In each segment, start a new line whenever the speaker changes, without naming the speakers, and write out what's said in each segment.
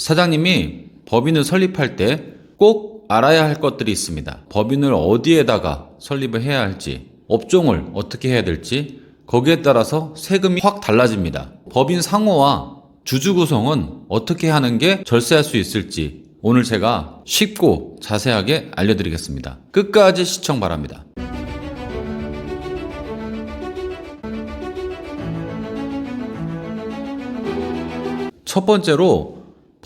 사장님이 법인을 설립할 때 꼭 알아야 할 것들이 있습니다. 법인을 어디에다가 설립을 해야 할지, 업종을 어떻게 해야 될지, 거기에 따라서 세금이 확 달라집니다. 법인 상호와 주주 구성은 어떻게 하는 게 절세할 수 있을지 오늘 제가 쉽고 자세하게 알려드리겠습니다. 끝까지 시청 바랍니다. 첫 번째로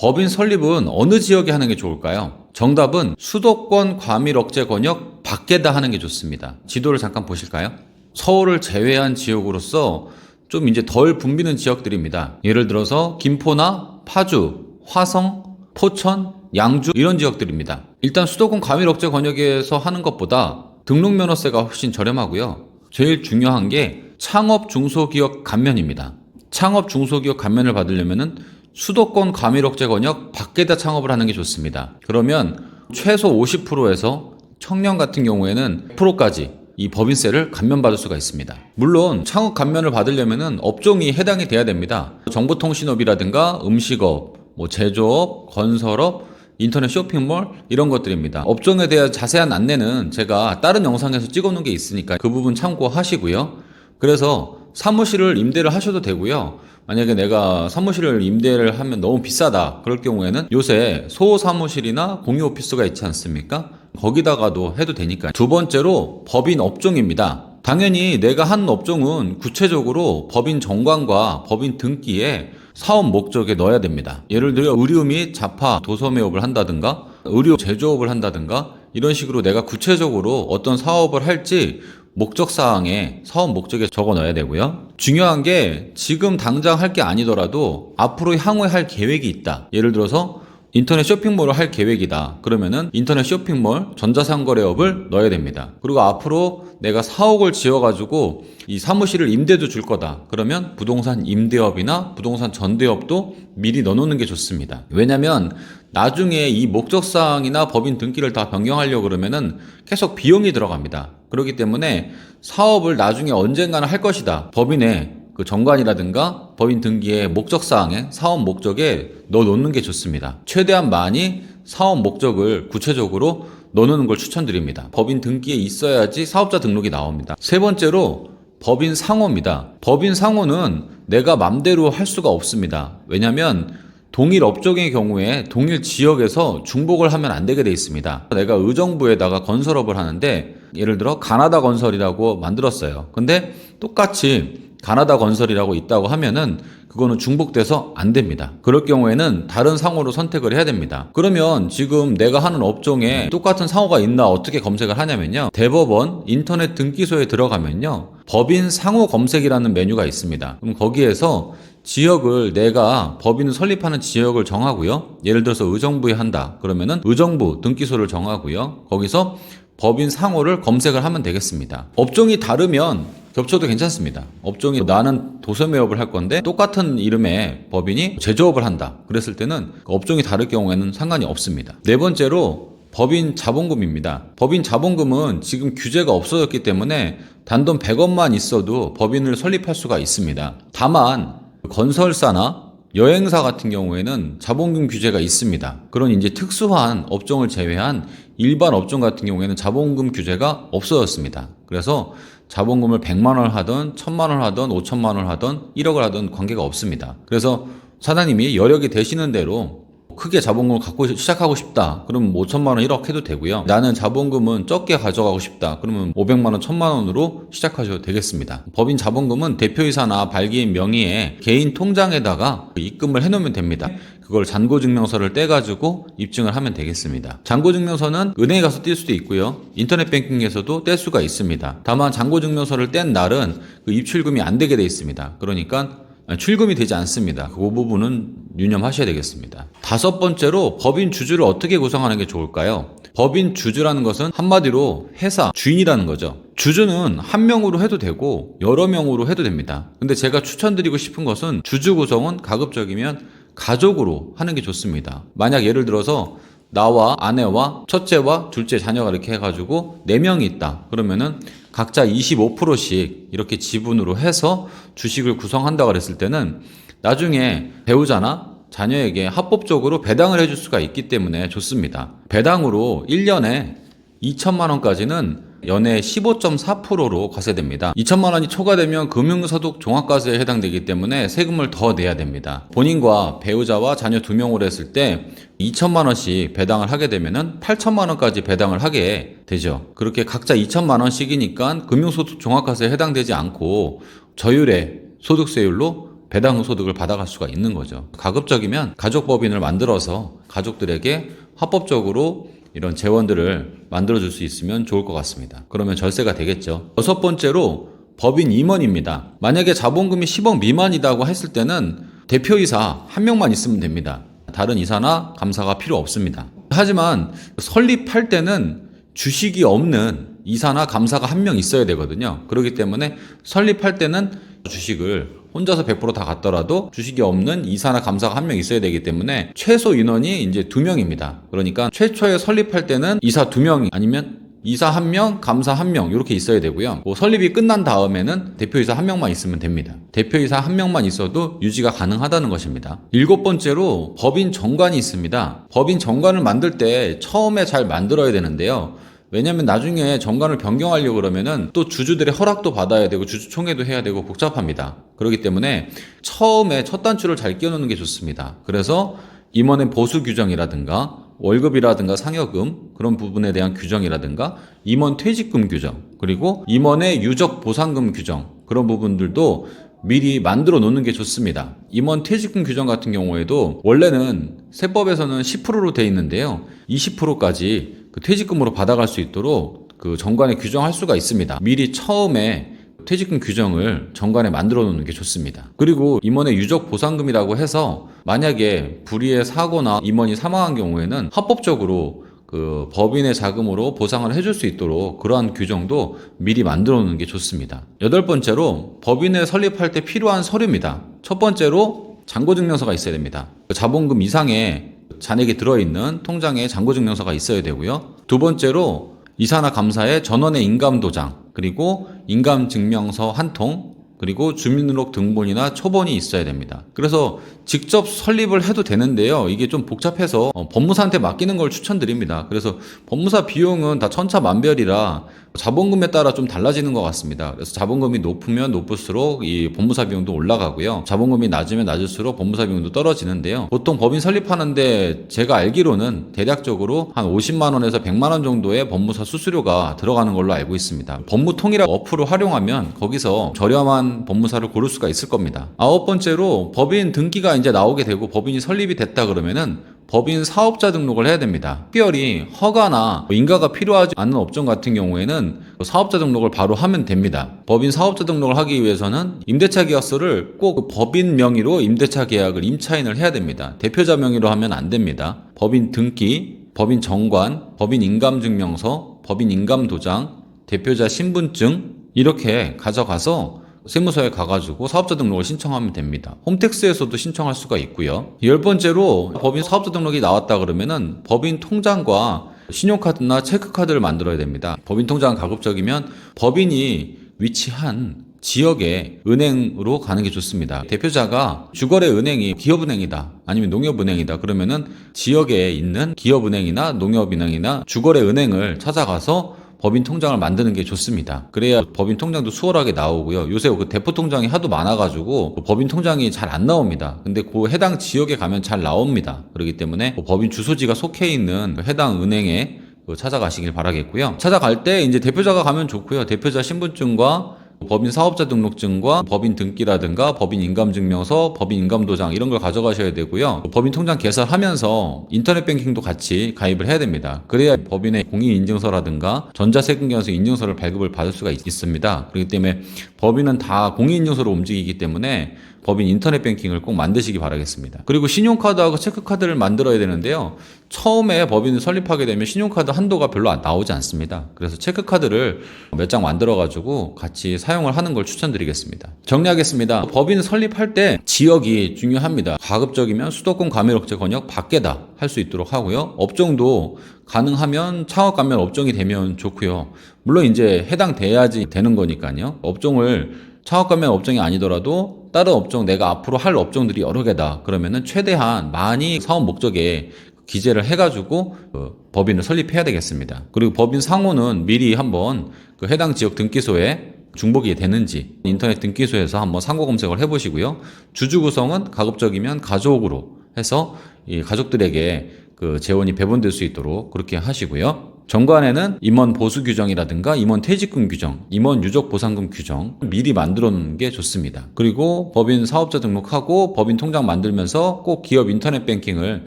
법인 설립은 어느 지역에 하는 게 좋을까요? 정답은 수도권 과밀 억제 권역 밖에다 하는 게 좋습니다. 지도를 잠깐 보실까요? 서울을 제외한 지역으로서 좀 이제 덜 붐비는 지역들입니다. 예를 들어서 김포나 파주, 화성, 포천, 양주 이런 지역들입니다. 일단 수도권 과밀 억제 권역에서 하는 것보다 등록 면허세가 훨씬 저렴하고요. 제일 중요한 게 창업 중소기업 감면입니다. 창업 중소기업 감면을 받으려면은 수도권 과밀 억제 권역 밖에다 창업을 하는 게 좋습니다. 그러면 최소 50%에서 청년 같은 경우에는 100%까지 이 법인세를 감면받을 수가 있습니다. 물론 창업 감면을 받으려면은 업종이 해당이 돼야 됩니다. 정보통신업이라든가 음식업, 뭐 제조업, 건설업, 인터넷 쇼핑몰 이런 것들입니다. 업종에 대한 자세한 안내는 제가 다른 영상에서 찍어놓은 게 있으니까 그 부분 참고하시고요. 그래서 사무실을 임대를 하셔도 되고요. 만약에 내가 사무실을 임대를 하면 너무 비싸다. 그럴 경우에는 요새 소사무실이나 공유 오피스가 있지 않습니까? 거기다가도 해도 되니까. 두 번째로 법인 업종입니다. 당연히 내가 한 업종은 구체적으로 법인 정관과 법인 등기에 사업 목적에 넣어야 됩니다. 예를 들어 의류 및 자파 도소매업을 한다든가 의류 제조업을 한다든가 이런 식으로 내가 구체적으로 어떤 사업을 할지 목적 사항에 사업 목적에 적어 넣어야 되고요. 중요한 게 지금 당장 할 게 아니더라도 앞으로 향후에 할 계획이 있다. 예를 들어서 인터넷 쇼핑몰을 할 계획이다. 그러면은 인터넷 쇼핑몰 전자상거래업을 넣어야 됩니다. 그리고 앞으로 내가 사옥을 지어가지고 이 사무실을 임대도 줄 거다. 그러면 부동산 임대업이나 부동산 전대업도 미리 넣어놓는 게 좋습니다. 왜냐면 나중에 이 목적사항이나 법인 등기를 다 변경하려고 그러면은 계속 비용이 들어갑니다. 그렇기 때문에 사업을 나중에 언젠가는 할 것이다. 법인의 그 정관이라든가 법인 등기의 목적 사항에 사업 목적에 넣어 놓는 게 좋습니다. 최대한 많이 사업 목적을 구체적으로 넣어 놓는 걸 추천드립니다. 법인 등기에 있어야지 사업자 등록이 나옵니다. 세 번째로 법인 상호입니다. 법인 상호는 내가 맘대로 할 수가 없습니다. 왜냐면 동일 업종의 경우에 동일 지역에서 중복을 하면 안 되게 돼 있습니다. 내가 의정부에다가 건설업을 하는데 예를 들어 가나다 건설이라고 만들었어요. 근데 똑같이 가나다 건설이라고 있다고 하면은 그거는 중복돼서 안 됩니다. 그럴 경우에는 다른 상호로 선택을 해야 됩니다. 그러면 지금 내가 하는 업종에 똑같은 상호가 있나 어떻게 검색을 하냐면요. 대법원 인터넷 등기소에 들어가면요. 법인 상호 검색이라는 메뉴가 있습니다. 그럼 거기에서 지역을 내가 법인을 설립하는 지역을 정하고요. 예를 들어서 의정부에 한다. 그러면은 의정부 등기소를 정하고요. 거기서 법인 상호를 검색을 하면 되겠습니다. 업종이 다르면 겹쳐도 괜찮습니다. 업종이 나는 도소매업을 할 건데 똑같은 이름의 법인이 제조업을 한다. 그랬을 때는 그 업종이 다를 경우에는 상관이 없습니다. 네 번째로 법인 자본금입니다. 법인 자본금은 지금 규제가 없어졌기 때문에 단돈 100원만 있어도 법인을 설립할 수가 있습니다. 다만 건설사나 여행사 같은 경우에는 자본금 규제가 있습니다. 그런 이제 특수한 업종을 제외한 일반 업종 같은 경우에는 자본금 규제가 없어졌습니다. 그래서 자본금을 100만 원 하든 1000만 원 하든 5천만 원 하든 1억을 하든 관계가 없습니다. 그래서 사장님이 여력이 되시는 대로 크게 자본금을 갖고 시작하고 싶다. 그러면 5천만 원 1억 해도 되고요. 나는 자본금은 적게 가져가고 싶다. 그러면 500만 원, 1000만 원으로 시작하셔도 되겠습니다. 법인 자본금은 대표이사나 발기인 명의의 개인 통장에다가 입금을 해놓으면 됩니다. 그걸 잔고증명서를 떼가지고 입증을 하면 되겠습니다. 잔고증명서는 은행에 가서 뗄 수도 있고요. 인터넷 뱅킹에서도 뗄 수가 있습니다. 다만 잔고증명서를 뗀 날은 그 입출금이 안 되게 돼 있습니다. 그러니까 출금이 되지 않습니다. 그 부분은 유념하셔야 되겠습니다. 다섯 번째로 법인 주주를 어떻게 구성하는 게 좋을까요? 법인 주주라는 것은 한마디로 회사 주인이라는 거죠. 주주는 한 명으로 해도 되고 여러 명으로 해도 됩니다. 근데 제가 추천드리고 싶은 것은 주주 구성은 가급적이면 가족으로 하는 게 좋습니다. 만약 예를 들어서 나와 아내와 첫째와 둘째 자녀가 이렇게 해가지고 네명이 있다. 그러면은 각자 25%씩 이렇게 지분으로 해서 주식을 구성한다 그랬을 때는 나중에 배우자나 자녀에게 합법적으로 배당을 해줄 수가 있기 때문에 좋습니다. 배당으로 1년에 2천만 원까지는 연애 15.4%로 과세됩니다. 2천만 원이 초과되면 금융소득 종합과세에 해당되기 때문에 세금을 더 내야 됩니다. 본인과 배우자와 자녀 두 명으로 했을 때 2천만 원씩 배당을 하게 되면은 8천만 원까지 배당을 하게 되죠. 그렇게 각자 2천만 원씩이니까 금융소득 종합과세에 해당되지 않고 저율의 소득세율로 배당 소득을 받아갈 수가 있는 거죠. 가급적이면 가족법인을 만들어서 가족들에게 합법적으로 이런 재원들을 만들어줄 수 있으면 좋을 것 같습니다. 그러면 절세가 되겠죠. 여섯 번째로 법인 임원입니다. 만약에 자본금이 10억 미만이라고 했을 때는 대표이사 한 명만 있으면 됩니다. 다른 이사나 감사가 필요 없습니다. 하지만 설립할 때는 주식이 없는 이사나 감사가 한 명 있어야 되거든요. 그렇기 때문에 설립할 때는 주식을 혼자서 100%다 갖더라도 주식이 없는 이사나 감사가 한 명 있어야 되기 때문에 최소 인원이 이제 두 명입니다. 그러니까 최초에 설립할 때는 이사 두명 아니면 이사 한 명, 감사 한 명 이렇게 있어야 되고요. 뭐 설립이 끝난 다음에는 대표이사 한 명만 있으면 됩니다. 대표이사 한 명만 있어도 유지가 가능하다는 것입니다. 일곱 번째로 법인 정관이 있습니다. 법인 정관을 만들 때 처음에 잘 만들어야 되는데요. 왜냐면 나중에 정관을 변경하려고 그러면은 또 주주들의 허락도 받아야 되고 주주총회도 해야 되고 복잡합니다. 그렇기 때문에 처음에 첫 단추를 잘 끼워놓는 게 좋습니다. 그래서 임원의 보수 규정이라든가 월급이라든가 상여금 그런 부분에 대한 규정이라든가 임원 퇴직금 규정 그리고 임원의 유적 보상금 규정 그런 부분들도 미리 만들어 놓는 게 좋습니다. 임원 퇴직금 규정 같은 경우에도 원래는 세법에서는 10%로 돼 있는데요. 20%까지 그 퇴직금으로 받아갈 수 있도록 그 정관에 규정할 수가 있습니다. 미리 처음에 퇴직금 규정을 정관에 만들어 놓는 게 좋습니다. 그리고 임원의 유적 보상금이라고 해서 만약에 불의의 사고나 임원이 사망한 경우에는 합법적으로 그 법인의 자금으로 보상을 해줄 수 있도록 그러한 규정도 미리 만들어 놓는 게 좋습니다. 여덟 번째로 법인을 설립할 때 필요한 서류입니다. 첫 번째로 잔고증명서가 있어야 됩니다. 자본금 이상의 잔액이 들어있는 통장에 잔고증명서가 있어야 되고요. 두 번째로 이사나 감사의 전원의 인감 도장, 그리고 인감 증명서 한 통, 그리고 주민등록 등본이나 초본이 있어야 됩니다. 그래서 직접 설립을 해도 되는데요. 이게 좀 복잡해서 어, 법무사한테 맡기는 걸 추천드립니다. 그래서 법무사 비용은 다 천차만별이라 자본금에 따라 좀 달라지는 것 같습니다. 그래서 자본금이 높으면 높을수록 이 법무사 비용도 올라가고요. 자본금이 낮으면 낮을수록 법무사 비용도 떨어지는데요. 보통 법인 설립하는데 제가 알기로는 대략적으로 한 50만 원에서 100만 원 정도의 법무사 수수료가 들어가는 걸로 알고 있습니다. 법무통이라 어플을 활용하면 거기서 저렴한 법무사를 고를 수가 있을 겁니다. 아홉 번째로 법인 등기가 이제 나오게 되고 법인이 설립이 됐다 그러면은 법인 사업자 등록을 해야 됩니다. 특별히 허가나 인가가 필요하지 않은 업종 같은 경우에는 사업자 등록을 바로 하면 됩니다. 법인 사업자 등록을 하기 위해서는 임대차 계약서를 꼭 법인 명의로 임대차 계약을 임차인을 해야 됩니다. 대표자 명의로 하면 안 됩니다. 법인 등기, 법인 정관, 법인 인감 증명서, 법인 인감 도장, 대표자 신분증 이렇게 가져가서 세무서에 가가지고 사업자 등록을 신청하면 됩니다. 홈택스에서도 신청할 수가 있고요. 열 번째로 법인 사업자 등록이 나왔다 그러면은 법인 통장과 신용카드나 체크카드를 만들어야 됩니다. 법인 통장은 가급적이면 법인이 위치한 지역의 은행으로 가는 게 좋습니다. 대표자가 주거래 은행이 기업은행이다. 아니면 농협은행이다. 그러면은 지역에 있는 기업은행이나 농협은행이나 주거래 은행을 찾아가서 법인 통장을 만드는 게 좋습니다. 그래야 법인 통장도 수월하게 나오고요. 요새 그 대포 통장이 하도 많아가지고 그 법인 통장이 잘 안 나옵니다. 근데 그 해당 지역에 가면 잘 나옵니다. 그렇기 때문에 그 법인 주소지가 속해 있는 그 해당 은행에 그 찾아가시길 바라겠고요. 찾아갈 때 이제 대표자가 가면 좋고요. 대표자 신분증과 법인 사업자 등록증과 법인 등기라든가 법인 인감증명서, 법인 인감도장 이런 걸 가져가셔야 되고요. 법인 통장 개설하면서 인터넷 뱅킹도 같이 가입을 해야 됩니다. 그래야 법인의 공인인증서라든가 전자세금계에서 인증서를 발급을 받을 수가 있, 있습니다. 그렇기 때문에 법인은 다 공인인증서로 움직이기 때문에 법인 인터넷 뱅킹을 꼭 만드시기 바라겠습니다. 그리고 신용카드하고 체크카드를 만들어야 되는데요. 처음에 법인을 설립하게 되면 신용카드 한도가 별로 안 나오지 않습니다. 그래서 체크카드를 몇 장 만들어가지고 같이 사용을 하는 걸 추천드리겠습니다. 정리하겠습니다. 법인 설립할 때 지역이 중요합니다. 가급적이면 수도권 과밀억제 권역 밖에다 할 수 있도록 하고요. 업종도 가능하면 창업 감면 업종이 되면 좋고요. 물론 이제 해당돼야지 되는 거니까요. 업종을 창업가면 업종이 아니더라도 다른 업종 내가 앞으로 할 업종들이 여러 개다. 그러면은 최대한 많이 사업 목적에 기재를 해가지고 그 법인을 설립해야 되겠습니다. 그리고 법인 상호는 미리 한번 그 해당 지역 등기소에 중복이 되는지 인터넷 등기소에서 한번 상호 검색을 해보시고요. 주주 구성은 가급적이면 가족으로 해서 이 가족들에게 그 재원이 배분될 수 있도록 그렇게 하시고요. 정관에는 임원 보수 규정이라든가 임원 퇴직금 규정, 임원 유족 보상금 규정 미리 만들어 놓는 게 좋습니다. 그리고 법인 사업자 등록하고 법인 통장 만들면서 꼭 기업 인터넷 뱅킹을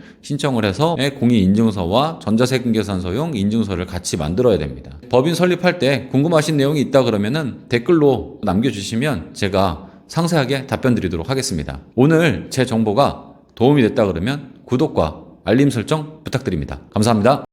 신청을 해서 공인 인증서와 전자세금 계산서용 인증서를 같이 만들어야 됩니다. 법인 설립할 때 궁금하신 내용이 있다 그러면은 댓글로 남겨주시면 제가 상세하게 답변 드리도록 하겠습니다. 오늘 제 정보가 도움이 됐다 그러면 구독과 알림 설정 부탁드립니다. 감사합니다.